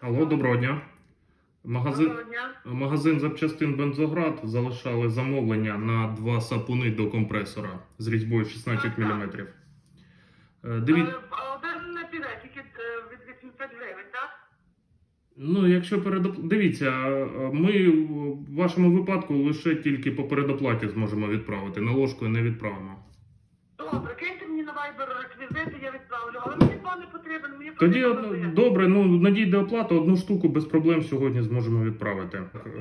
Алло, доброго дня. Магазин, Доброго дня. магазин запчастин Бензоград залишали замовлення на два сапуни до компресора з різьбою 16 мм. Дивіться, Е, Один піде, е, від 800 гривень, так? ну якщо передоп... дивіться, е, ми в вашому випадку лише тільки по передоплаті зможемо відправити. Наложкою не відправимо. Добре, киньте мені реквізити, я відправлю. Але мені пан не потрібен, мені Тоді потрібно од- буде. добре, ну надійде оплата, одну штуку без проблем сьогодні зможемо відправити.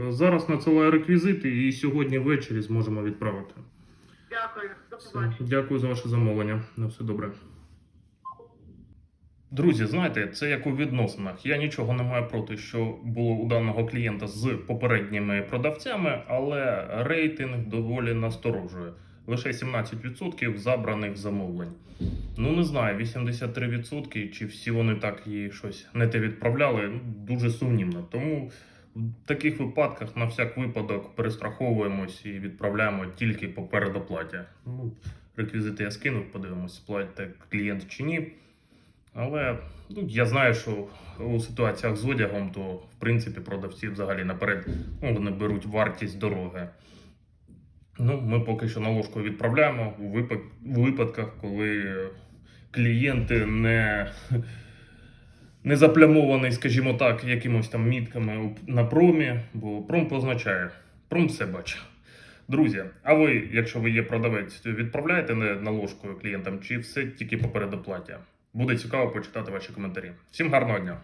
Е, Зараз надсилаю реквізити і сьогодні ввечері зможемо відправити. Дякую, до Все, побачення. Дякую за ваше замовлення. На все добре. Друзі, знаєте, це як у відносинах. Я нічого не маю проти, що було у даного клієнта з попередніми продавцями, але рейтинг доволі насторожує. Лише 17% забраних замовлень. Ну не знаю, 83% чи всі вони так їй щось не те відправляли. ну, Дуже сумнівно. Тому в таких випадках на всяк випадок перестраховуємось і відправляємо тільки по передоплаті. Ну, реквізити я скинув, подивимось, сплатить клієнт чи ні. Але ну, я знаю, що у ситуаціях з одягом, то в принципі продавці взагалі наперед ну, вони беруть вартість дороги. Ну, ми поки що наложкою відправляємо у, випадках, коли клієнти не, не заплямований, скажімо так, якимось там мітками на промі, бо пром позначає, пром все бачить. Друзі, а ви, якщо ви є продавець, відправляєте не наложкою клієнтам чи все тільки по передоплаті? Буде цікаво почитати ваші коментарі. Всім гарного дня!